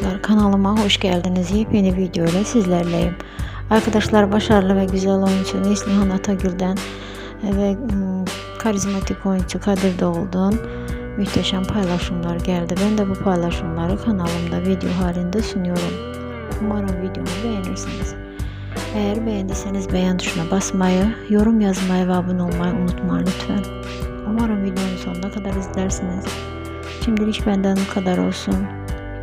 arkadaşlar kanalıma hoş geldiniz. Yepyeni video ile sizlerleyim. Arkadaşlar başarılı ve güzel oyuncu Neslihan Atagül'den ve mm, karizmatik oyuncu Kadir Doğul'dan muhteşem paylaşımlar geldi. Ben de bu paylaşımları kanalımda video halinde sunuyorum. Umarım videomu beğenirsiniz. Eğer beğendiyseniz beğen tuşuna basmayı, yorum yazmayı ve abone olmayı unutmayın lütfen. Umarım videonun sonuna kadar izlersiniz. Şimdilik benden bu kadar olsun.